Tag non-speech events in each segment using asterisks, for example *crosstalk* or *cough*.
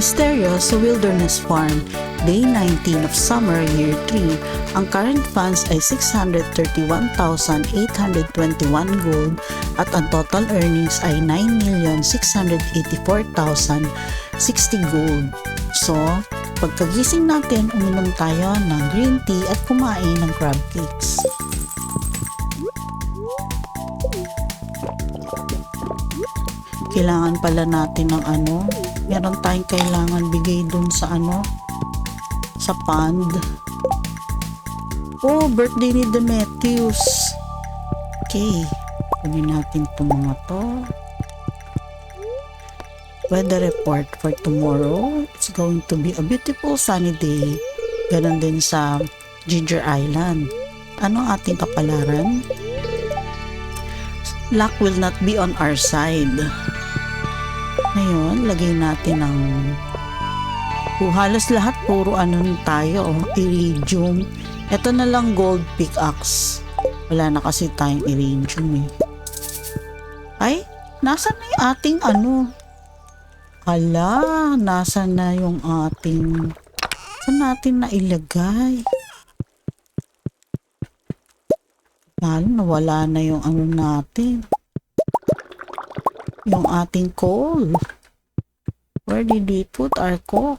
Mysterious Wilderness Farm, Day 19 of Summer, Year 3. Ang current funds ay 631,821 gold at ang total earnings ay 9,684,060 gold. So, pagkagising natin, uminom tayo ng green tea at kumain ng crab cakes. Kailangan pala natin ng ano, meron tayong kailangan bigay dun sa ano, sa pond. Oh, birthday ni Demetrius. Okay, kunin natin itong mga to. Weather report for tomorrow. It's going to be a beautiful sunny day. Ganon din sa Ginger Island. Ano ating kapalaran? Luck will not be on our side. Ngayon, lagay natin ng oh, halos lahat puro ano tayo, oh, iridium. Ito na lang gold pickaxe. Wala na kasi tayong iridium eh. Ay, nasa na yung ating ano? Hala, nasa na yung ating saan natin na ilagay? Lalo, nawala na yung ano natin yung ating coal. Where did we put our coal?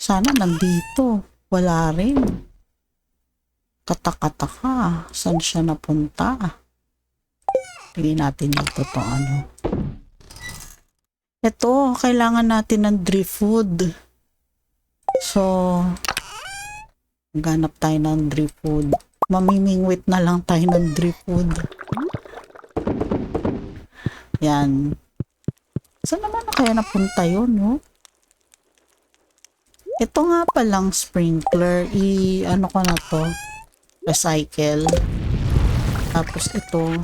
Sana nandito. Wala rin. Katakataka. Saan siya napunta? Tingin natin dito to ano. Ito, kailangan natin ng drift food. So, ganap tayo ng drift food mamimingwit na lang tayo ng drip food. Yan. Saan naman na kaya napunta yun, no? Ito nga palang sprinkler, i ano ko na to, recycle. Tapos ito,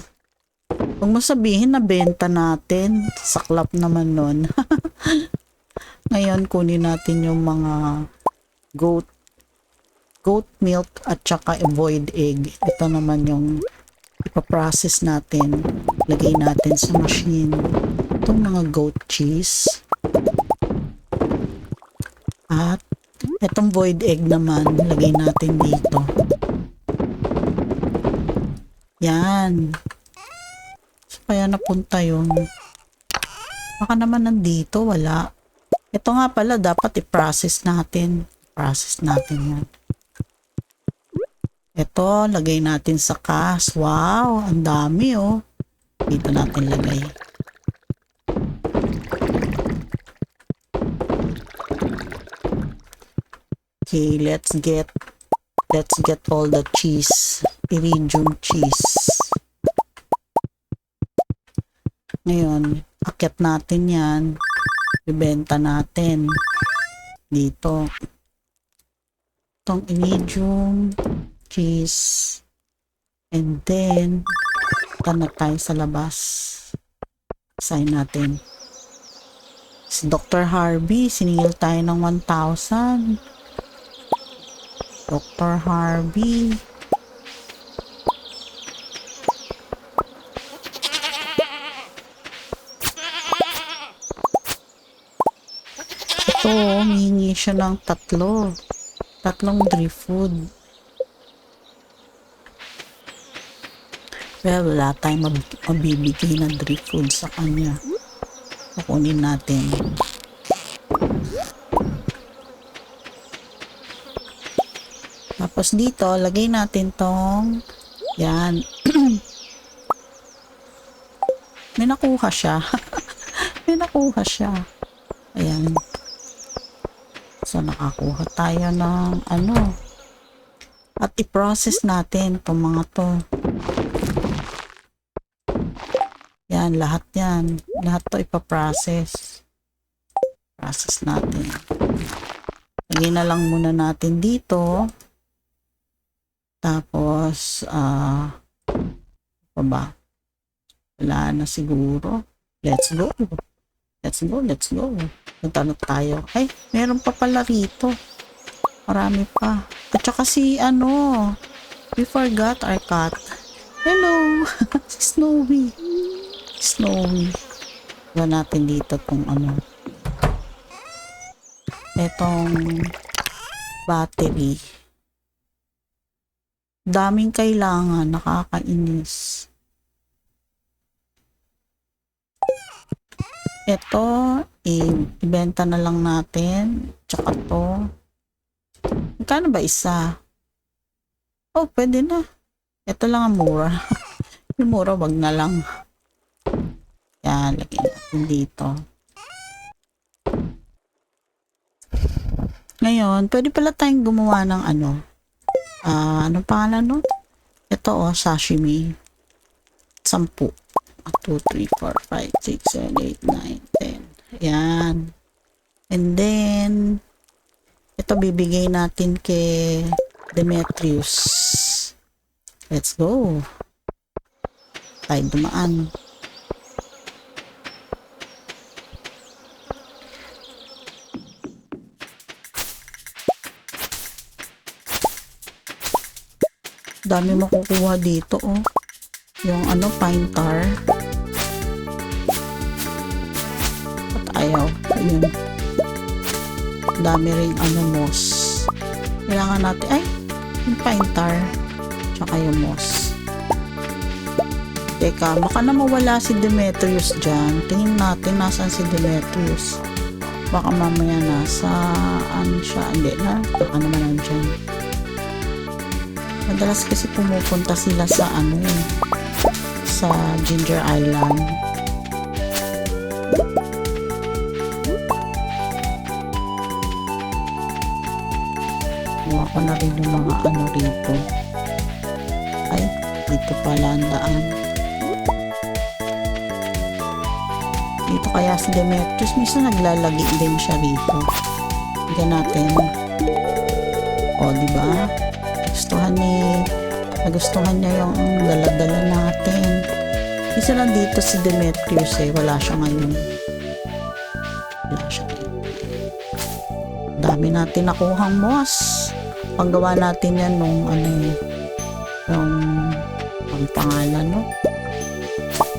huwag mo sabihin na benta natin, saklap naman nun. *laughs* Ngayon, kunin natin yung mga goat goat milk at saka void egg. Ito naman yung ipaprocess natin. Lagay natin sa machine. Itong mga goat cheese. At itong void egg naman, lagay natin dito. Yan. So, kaya napunta yun. Baka naman nandito, wala. Ito nga pala, dapat i-process natin. Process natin yan. Ito, lagay natin sa kas. Wow, ang dami oh. Dito natin lagay. Okay, let's get let's get all the cheese. Iridium cheese. Ngayon, akit natin yan. Ibenta natin. Dito. Itong iridium cheese. And then, punta tayo sa labas. Sign natin. Si Dr. Harvey, siningil tayo ng 1,000. Dr. Harvey. Ito, humingi siya ng tatlo. Tatlong drift food. Well, wala tayong mab- mabibigay na drift food sa kanya. Kukunin natin. Tapos dito, lagay natin tong yan. *clears throat* May nakuha siya. *laughs* May nakuha siya. Ayan. So, nakakuha tayo ng ano. At i-process natin itong mga to. Yan, lahat yan. Lahat to ipaprocess. Process natin. Lagay na lang muna natin dito. Tapos, ah, uh, ba? Wala na siguro. Let's go. Let's go, let's go. Punta na tayo. Ay, meron pa pala rito. Marami pa. At saka si, ano, we forgot our cat. Hello, *laughs* si Snowy. Snowy. Iba natin dito tong ano. Etong battery. Daming kailangan. Nakakainis. Ito, ibenta na lang natin. Tsaka to. Magkano ba isa? Oh, pwede na. Ito lang ang mura. *laughs* Yung mura, wag na lang. Yan, lagyan natin dito. Ngayon, pwede pala tayong gumawa ng ano. Ah, anong pangalan nun? Ito oh, sashimi. Sampu. 2, 3, 4, 5, 6, 7, 8, 9, 10. Ayan. And then, ito bibigay natin kay Demetrius. Let's go. Tayo dumaan. Dami makukuha dito, oh. Yung ano, pine tar. At ayaw. Ayun. Dami ring ano, moss. Kailangan natin, ay, yung pine tar. Tsaka yung moss. Teka, baka na mawala si Demetrius dyan. Tingin natin nasan si Demetrius. Baka mamaya nasa, ano siya, hindi na, baka naman nandyan. Madalas kasi pumupunta sila sa ano sa Ginger Island. Kuha ko na rin yung mga ano rito. Ay, dito pala ang daan. Dito kaya si Demetrius, minsan naglalagi din siya rito. Tignan natin. O, di ba? Gustuhan ni nagustuhan niya yung daladala natin. Isa lang dito si Demetrius eh. Wala siya ngayon. Wala siya. Dami natin nakuhang moss. Panggawa natin yan nung ano eh. Yung ang pangalan no.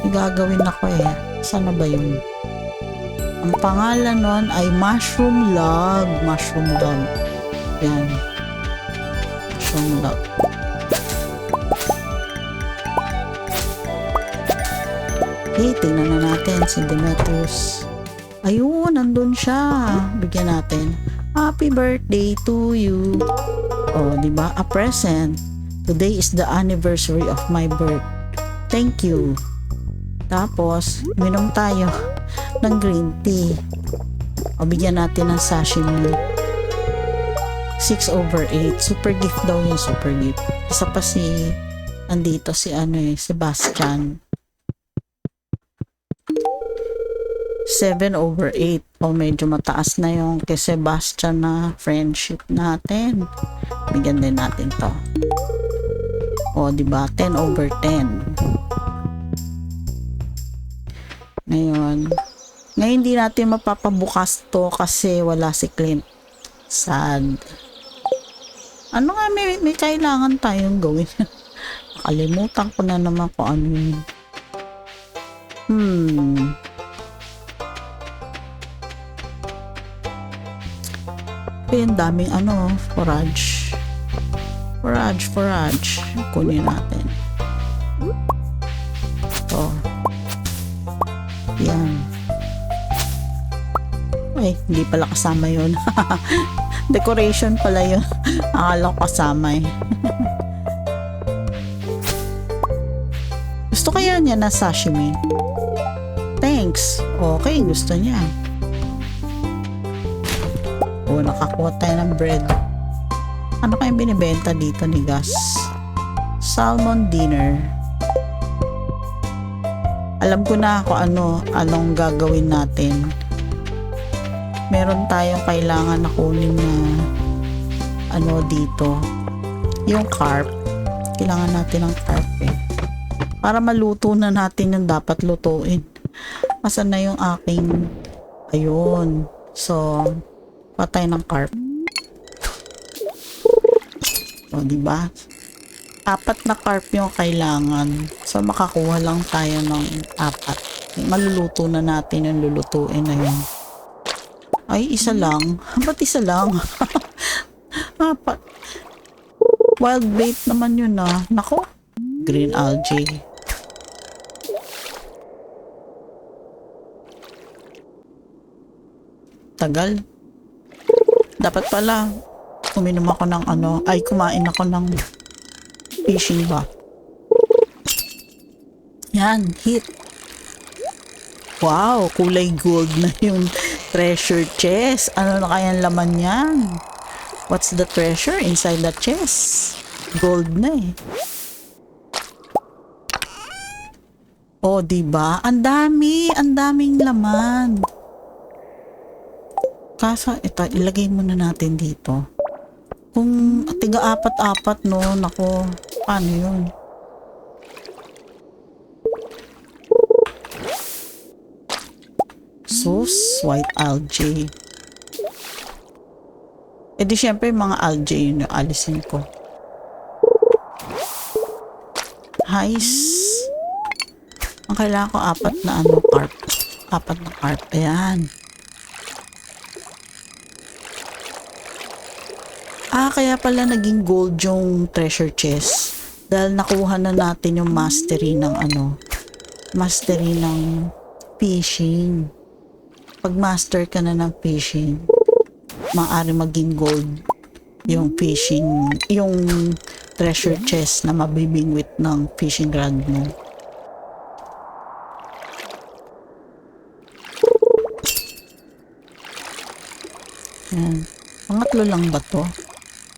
May gagawin ako eh. Sana ba yun? Ang pangalan nun ay Mushroom Log. Mushroom Log. Yan. Mushroom Log. Okay, tingnan na natin si Demetrius. Ayun, nandun siya. Bigyan natin. Happy birthday to you. Oh, di ba? A present. Today is the anniversary of my birth. Thank you. Tapos, minom tayo *laughs* ng green tea. O, bigyan natin ng sashimi. 6 over 8. Super gift daw yung super gift. Isa pa si, andito si ano eh, Sebastian. 7 over 8. O medyo mataas na yung kay Sebastian na friendship natin. Bigyan din natin to. O, di ba 10 over 10. Ngayon, ngayon hindi natin mapapabukas to kasi wala si Clint. Sad. Ano nga may, may kailangan tayong gawin? *laughs* Nakalimutan ko na naman kung ano yun. Hmm. Ayun, daming ano, forage. Forage, forage. Kunin natin. Ito. Yan. Ay, hindi pala kasama yun. *laughs* Decoration pala yun. Akala ko kasama eh. *laughs* gusto kaya niya na sashimi? Thanks. Okay, gusto niya. Nakakuha tayo ng bread. Ano kayong binibenta dito ni Gus? Salmon dinner. Alam ko na kung ano, anong gagawin natin. Meron tayong kailangan na kunin na ano dito. Yung carp. Kailangan natin ng carp eh. Para maluto na natin yung dapat lutuin. Asan na yung aking ayun. So, patay ng carp. O, di ba? apat na carp yung kailangan. So, makakuha lang tayo ng apat. Maluluto na natin yung lulutuin na yun. Ay, isa lang. *laughs* Ba't isa lang? *laughs* apat. Wild bait naman yun ah. Nako. Green algae. Tagal. Dapat pala uminom ako ng ano, ay kumain ako ng fishing ba. Yan, hit. Wow, kulay gold na yung treasure chest. Ano na kayang laman yan? What's the treasure inside the chest? Gold na eh. Oh, 'di ba? Ang dami, ang daming laman. Kaso ito, ilagay muna natin dito. Kung tiga apat-apat no, nako, paano 'yun? Sus, white algae. E syempre mga algae yun yung alisin ko. Heis. Ang kailangan ko apat na ano, carp. Apat na carp. Ayan. Ah, kaya pala naging gold yung treasure chest. Dahil nakuha na natin yung mastery ng ano, mastery ng fishing. Pag master ka na ng fishing, maaari maging gold yung fishing, yung treasure chest na mabibingwit ng fishing rod mo. Yan. Pangatlo lang ba to?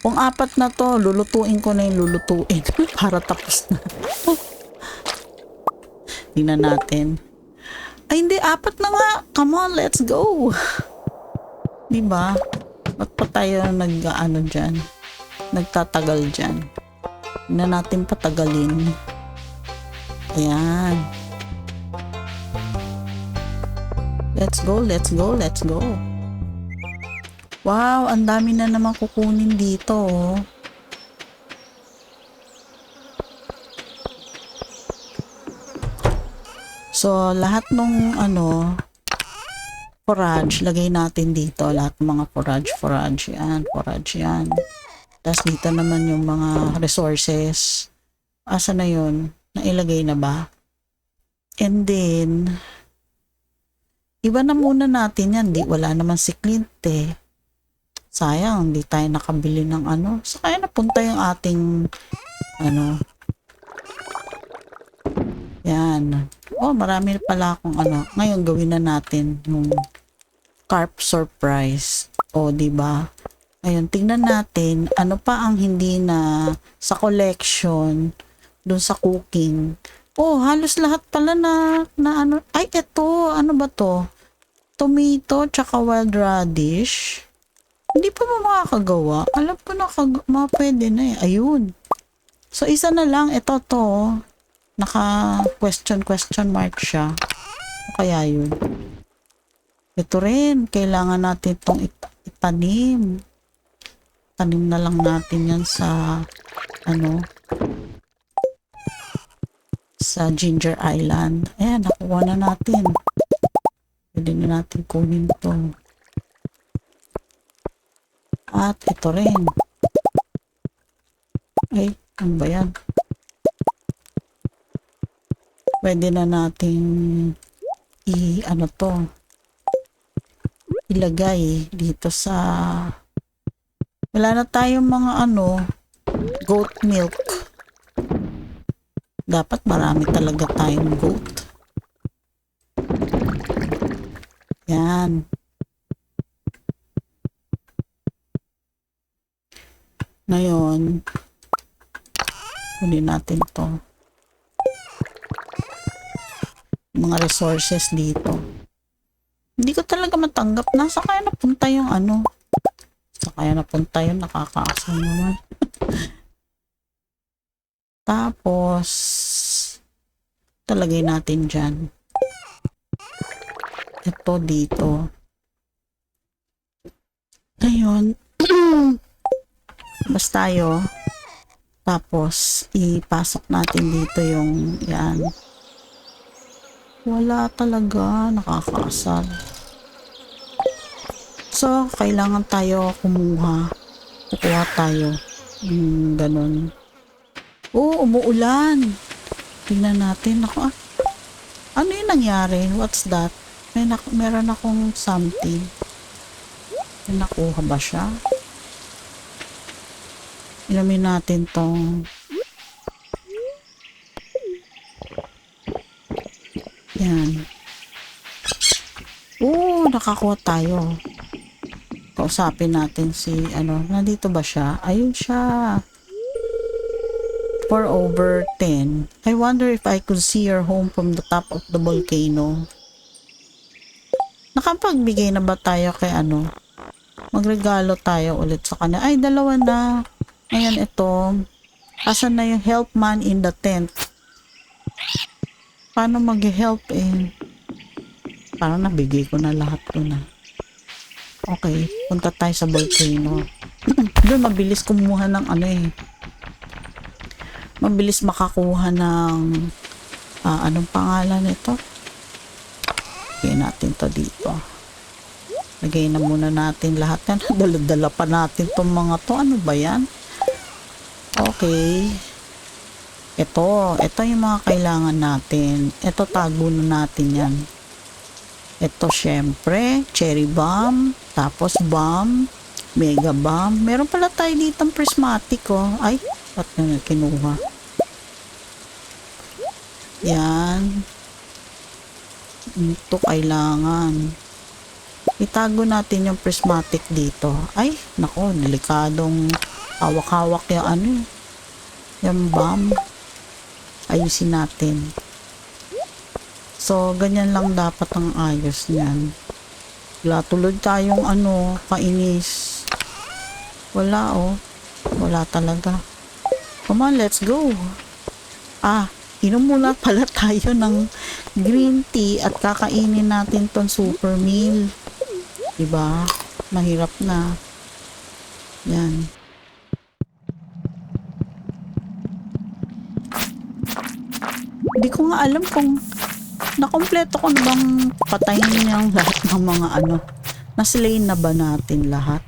Kung apat na to, lulutuin ko na yung lulutuin *laughs* para tapos na. Tingnan natin. Ay hindi, apat na nga. Come on, let's go. Di ba? Ba't pa tayo nag, ano dyan? Nagtatagal dyan. Tingnan natin patagalin. Ayan. Let's go, let's go, let's go. Wow, ang dami na naman kukunin dito. oh. So, lahat nung ano, forage, lagay natin dito. Lahat ng mga forage, forage yan, forage yan. Tapos dito naman yung mga resources. Asa na yun? Nailagay na ba? And then, iba na muna natin yan. Di, wala naman si Clint eh. Sayang, hindi tayo nakabili ng ano. Sa kaya napunta yung ating ano. Yan. Oh, marami pala akong ano. Ngayon gawin na natin yung carp surprise. O, di ba? Ayun, tingnan natin ano pa ang hindi na sa collection dun sa cooking. Oh, halos lahat pala na, na ano. Ay, eto. Ano ba to? Tomato, tsaka wild radish. Hindi pa ba makakagawa? Alam ko na kag- mga pwede na eh. Ayun. So, isa na lang. Ito to. Naka question question mark siya. Ano kaya yun? Ito rin. Kailangan natin itong it- itanim. Tanim na lang natin yan sa ano sa Ginger Island. Ayan, nakuha na natin. Pwede na natin kunin to. At ito rin. Ay, ano ba yan? Pwede na natin i ano to ilagay dito sa wala na tayong mga ano goat milk dapat marami talaga tayong goat yan ngayon kunin natin to. Mga resources dito. Hindi ko talaga matanggap. Nasa kaya napunta yung ano? Sa kaya napunta yun? Nakakaasar naman. *laughs* Tapos talagay natin dyan. Ito dito. Ngayon *clears throat* mas tayo Tapos, ipasok natin dito yung yan. Wala talaga. Nakakaasar. So, kailangan tayo kumuha. Kukuha tayo. Hmm, ganun. Oh, umuulan. Tingnan natin. Ako, ah. Ano yung nangyari? What's that? May nak- meron akong something. Nakuha ba siya? Ilamin natin tong yan. Oo, nakakuha tayo. Kausapin natin si, ano, nandito ba siya? Ayun siya. For over 10. I wonder if I could see your home from the top of the volcano. Nakapagbigay na ba tayo kay ano? Magregalo tayo ulit sa kanya. Ay, dalawa na. Ngayon ito. Asan na yung help man in the tent? Paano mag-help eh? Parang nabigay ko na lahat ko na. Okay, punta tayo sa volcano. *clears throat* Doon mabilis kumuha ng ano eh. Mabilis makakuha ng ah, anong pangalan nito? Lagay natin to dito. Lagay na muna natin lahat yan. *laughs* Dala-dala pa natin tong mga to. Ano ba yan? Okay. Ito. Ito yung mga kailangan natin. Ito tago na natin yan. Ito syempre, cherry bomb, tapos bomb, mega bomb. Meron pala tayo dito prismatic oh. Ay, ba't na kinuha? Yan. Ito kailangan. Itago natin yung prismatic dito. Ay, nako, delikadong hawak-hawak yung ano. Yung bomb. Ayusin natin. So, ganyan lang dapat ang ayos niyan. Wala tulad tayong ano, kainis. Wala oh. Wala talaga. Come on, let's go. Ah, inom muna pala *laughs* tayo ng green tea at kakainin natin ton super meal. Diba? Mahirap na. Yan. Hindi ko nga alam kung nakompleto ko na bang patayin niyang lahat ng mga ano. Naslay na ba natin lahat?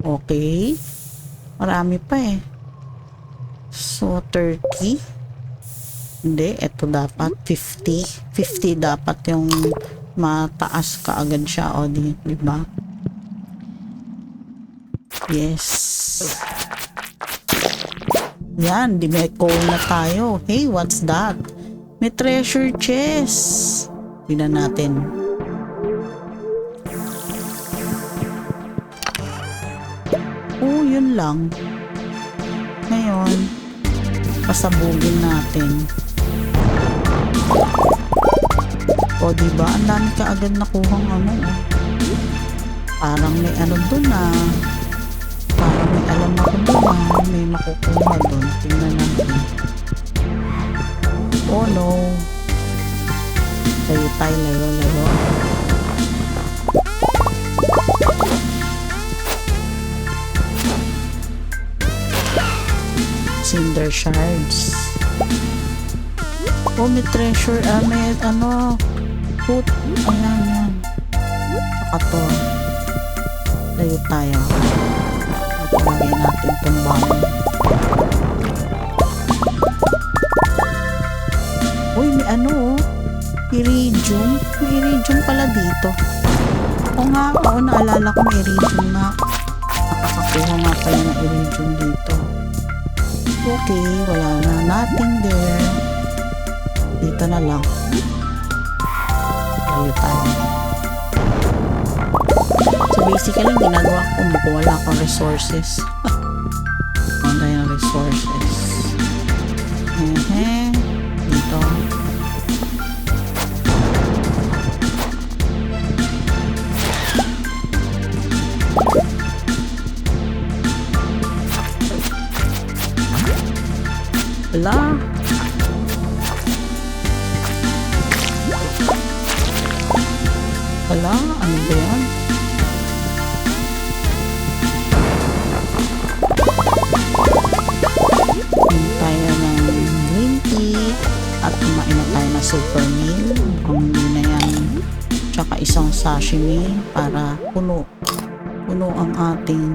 Okay. Marami pa eh. So, 30. Hindi, ito dapat 50. 50 dapat yung mataas ka agad siya. O, di, di ba? Yes. Yan, di may call na tayo. Hey, what's that? May treasure chest. Tingnan natin. Oh, yun lang. Ngayon, pasabugin natin. O, diba? Ang dami ka agad nakuhang ano. oh. Parang may ano dun ah. Parang may alam ako ah. May makukuha dun. Tingnan natin. Oh no. Tayo tayo, laro, laro. Cinder shards. Oh, may treasure. Ah, may ano. Put. Ayan, yan. Saka to. Layo tayo. Lagay natin itong ano oh. Iridium. Pala dito. Oo nga, oo, naalala ko may iridium na. Nakakakuha nga pala ng iridium dito. Okay, wala na. Nothing there. Dito na lang. Tayo tayo. Basically, ginagawa ko kung wala akong resources. *laughs* Ano yung resources? Ehe. Dito. Wala. Wala La, ano ba yan? Super meal. Ang na yan. Tsaka isang sashimi para puno. Puno ang ating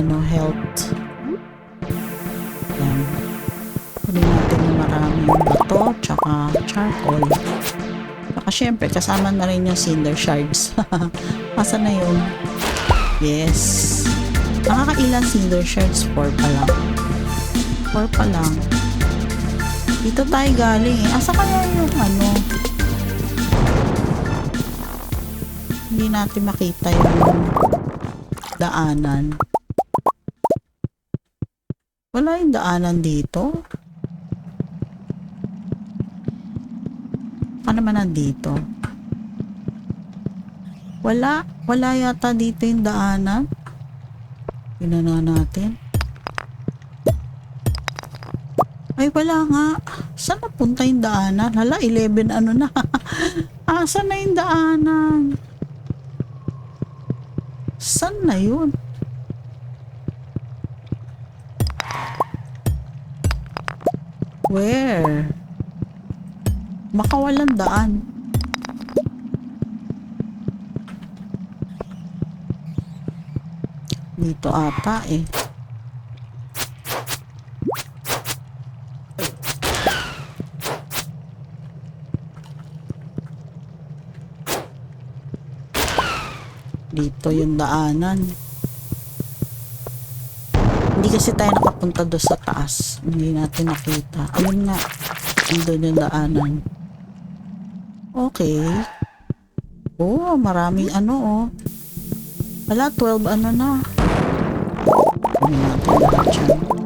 ano health. Yan. Kunin natin ng maraming bato tsaka charcoal. Tsaka syempre kasama na rin yung cinder shards. *laughs* Asa na yun? Yes. Nakakailan cinder shards? 4 pa lang. 4 pa lang. Dito tayo galing eh. Asa kaya yung ano? Hindi natin makita yung daanan. Wala yung daanan dito. Ano naman nandito? Wala. Wala yata dito yung daanan. Na natin. Ay, wala nga. Saan napunta yung daanan? Hala, 11 ano na. *laughs* ah, saan na yung daanan? Saan na yun? Where? Makawalan daan. Dito ata eh. Dito yung daanan. Hindi kasi tayo nakapunta doon sa taas. Hindi natin nakita. Ayun nga. Andun yung daanan. Okay. Oh, maraming ano oh. Wala, 12 ano na. Ano natin lahat yan.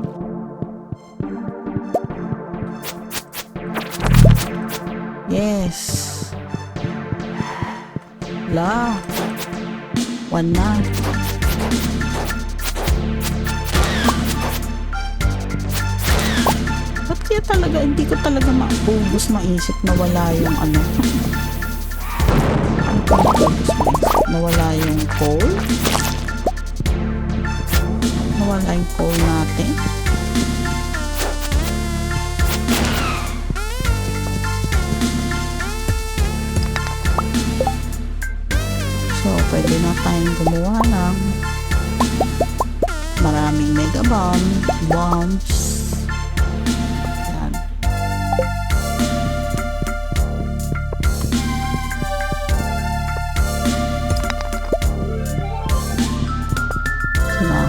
One na. Ba't kaya talaga, hindi ko talaga maubos maisip na wala yung ano. Maisip? Nawala yung coal? Nawala yung coal natin? Gumawa ng maraming mega bomb, bombs. Yan. Diba?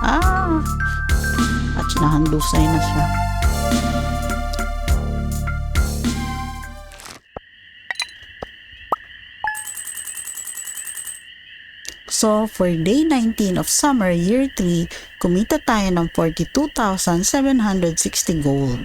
Ah! At nahandusay na siya. So, for day 19 of summer year 3, kumita tayo ng 42,760 gold.